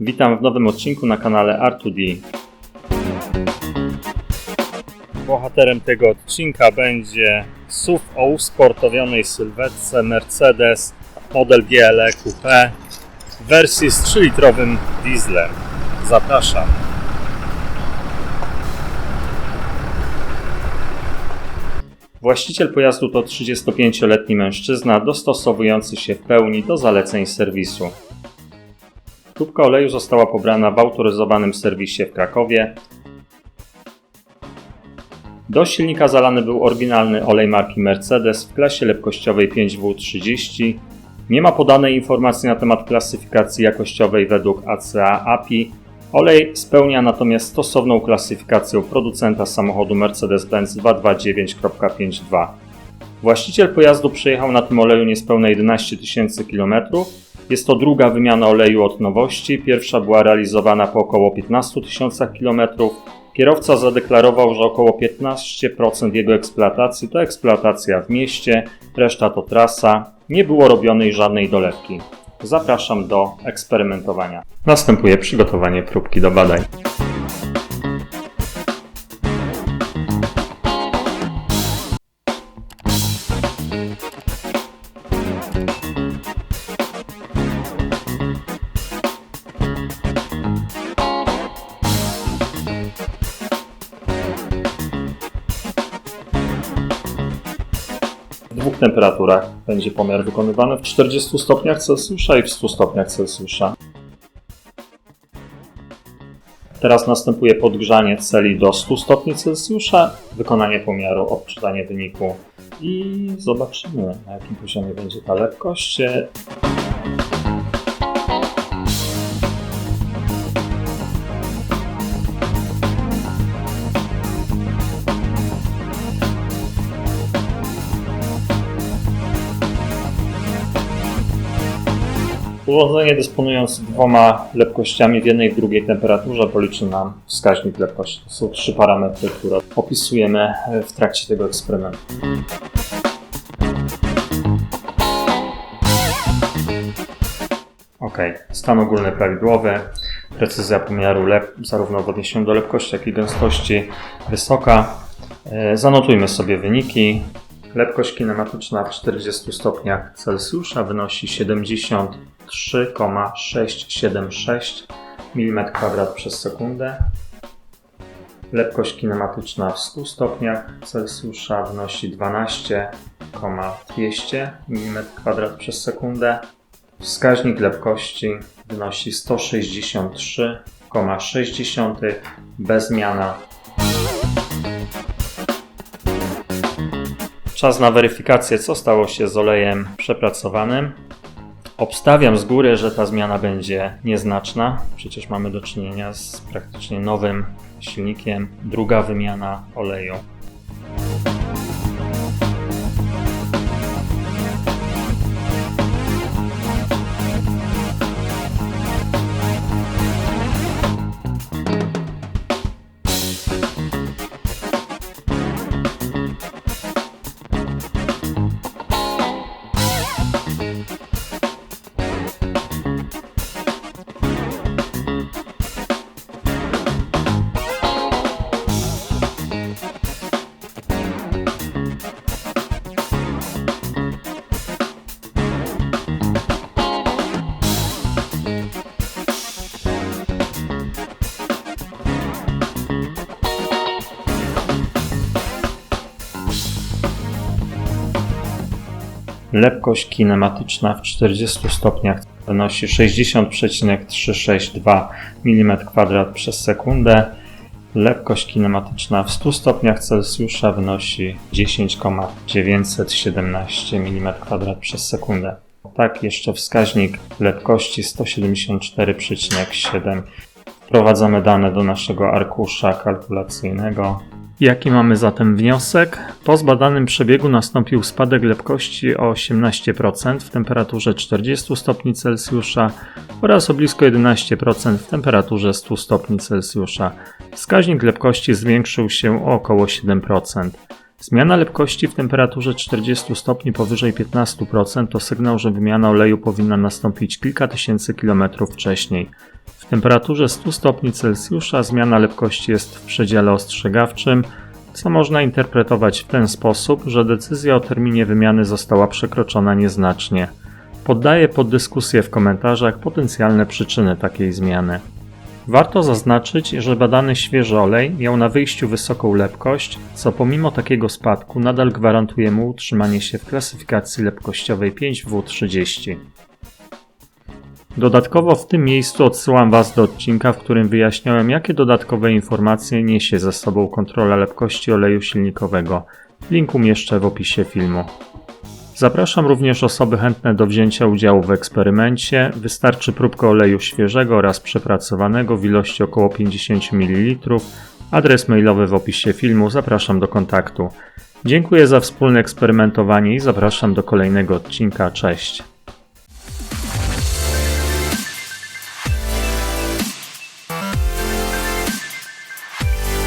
Witam w nowym odcinku na kanale R2D. Bohaterem tego odcinka będzie SUV o usportowionej sylwetce Mercedes model GLE Coupe w wersji z 3-litrowym dieslem. Zapraszam. Właściciel pojazdu to 35-letni mężczyzna dostosowujący się w pełni do zaleceń serwisu. Próbka oleju została pobrana w autoryzowanym serwisie w Krakowie. Do silnika zalany był oryginalny olej marki Mercedes w klasie lepkościowej 5W30. Nie ma podanej informacji na temat klasyfikacji jakościowej według ACA API. Olej spełnia natomiast stosowną klasyfikację producenta samochodu Mercedes-Benz 229.52. Właściciel pojazdu przejechał na tym oleju niespełna 11 tysięcy kilometrów. Jest to druga wymiana oleju od nowości. Pierwsza była realizowana po około 15 tysiącach kilometrów. Kierowca zadeklarował, że około 15% jego eksploatacji to eksploatacja w mieście, reszta to trasa. Nie było robionej żadnej dolewki. Zapraszam do eksperymentowania. Następuje przygotowanie próbki do badań. W dwóch temperaturach będzie pomiar wykonywany w 40 stopniach Celsjusza i w 100 stopniach Celsjusza. Teraz następuje podgrzanie celi do 100 stopni Celsjusza, wykonanie pomiaru, odczytanie wyniku i zobaczymy na jakim poziomie będzie ta lekkość. Urządzenie dysponując dwoma lepkościami w jednej i drugiej temperaturze policzy nam wskaźnik lepkości. To są trzy parametry, które opisujemy w trakcie tego eksperymentu. Ok, stan ogólny prawidłowy, precyzja pomiaru lep, zarówno w odniesieniu do lepkości, jak i gęstości wysoka. E, Zanotujmy sobie wyniki. Lepkość kinematyczna w 40 stopniach Celsjusza wynosi 73,676 mm2 przez sekundę. Lepkość kinematyczna w 100 stopniach Celsjusza wynosi 12,200 mm2 przez sekundę. Wskaźnik lepkości wynosi 163,6 bez zmiana Czas na weryfikację, co stało się z olejem przepracowanym. Obstawiam z góry, że ta zmiana będzie nieznaczna. Przecież mamy do czynienia z praktycznie nowym silnikiem. Druga wymiana oleju. Lepkość kinematyczna w 40 stopniach wynosi 60,362 mm2 przez sekundę. Lepkość kinematyczna w 100 stopniach Celsjusza wynosi 10,917 mm2 przez sekundę. Tak, jeszcze wskaźnik lepkości 174,7. Wprowadzamy dane do naszego arkusza kalkulacyjnego. Jaki mamy zatem wniosek? Po zbadanym przebiegu nastąpił spadek lepkości o 18% w temperaturze 40 stopni Celsjusza oraz o blisko 11% w temperaturze 100 stopni Celsjusza. Wskaźnik lepkości zwiększył się o około 7%. Zmiana lepkości w temperaturze 40 stopni powyżej 15% to sygnał, że wymiana oleju powinna nastąpić kilka tysięcy kilometrów wcześniej. W temperaturze 100 stopni Celsjusza zmiana lepkości jest w przedziale ostrzegawczym, co można interpretować w ten sposób, że decyzja o terminie wymiany została przekroczona nieznacznie. Poddaję pod dyskusję w komentarzach potencjalne przyczyny takiej zmiany. Warto zaznaczyć, że badany świeży olej miał na wyjściu wysoką lepkość, co pomimo takiego spadku nadal gwarantuje mu utrzymanie się w klasyfikacji lepkościowej 5W30. Dodatkowo w tym miejscu odsyłam Was do odcinka, w którym wyjaśniałem, jakie dodatkowe informacje niesie ze sobą kontrola lepkości oleju silnikowego. Link umieszczę w opisie filmu. Zapraszam również osoby chętne do wzięcia udziału w eksperymencie. Wystarczy próbka oleju świeżego oraz przepracowanego w ilości około 50 ml. Adres mailowy w opisie filmu. Zapraszam do kontaktu. Dziękuję za wspólne eksperymentowanie i zapraszam do kolejnego odcinka. Cześć.